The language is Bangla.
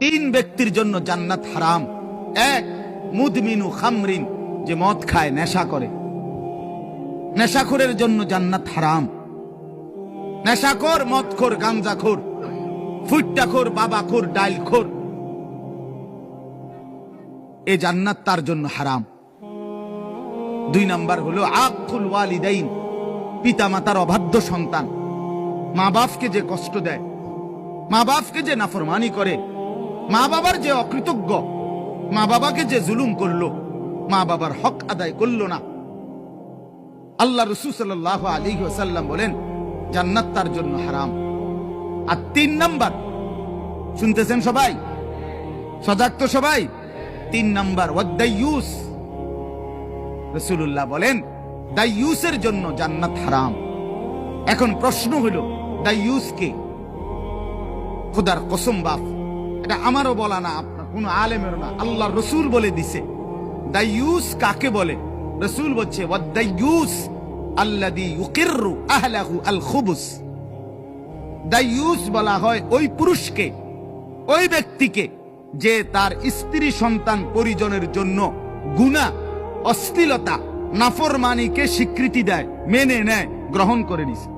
তিন ব্যক্তির জন্য জান্নাত হারাম। এক, মুদমিনু খামরিন, যে মদ খায়, নেশা করে। নেশাখোরের জন্য জান্নাত হারাম। নেশাখোর, মদখোর গাঞ্জাখোর ফুট্টাখোর বাবাখোর, ডাইলখোর। এ জান্নাত তার জন্য হারাম। দুই নাম্বার হলো আকুল ওয়ালিদাইন পিতা মাতার অবাধ্য সন্তান। মা বাপকে যে কষ্ট দেয় মা বাপকে যে নাফরমানি করে মা বাবার যে অকৃতজ্ঞ, মা বাবাকে যে জুলুম করল, মা বাবার হক আদায় করল না। আল্লাহ রসুল সাল্লাহ আলী ওসাল্লাম বলেন, জান্নাত তার জন্য হারাম। আর তিন নাম্বার, শুনতেছেন সবাই? সজাগ তো সবাই? তিন নাম্বার ওয়াদ্দাইয়ুস রসুল্লাহ বলেন দাইয়ুসের জন্য জান্নাত হারাম। এখন প্রশ্ন হলো দাইয়ুস কে? খুদার কসম বাপ এটা আমারও বলা না, আপনার কোন আলেমের না। আল্লাহ রসুল বলে দিছে। কাকে বলে? রসুল বলছে আল্লাদি আহলাহু আল খুবুস বলা হয় ওই পুরুষকে, ওই ব্যক্তিকে যে তার স্ত্রী সন্তান পরিজনের জন্য গুণা অশ্লীলতা, নাফরমানিকে স্বীকৃতি দেয়, মেনে নেয়, গ্রহণ করে নিছে।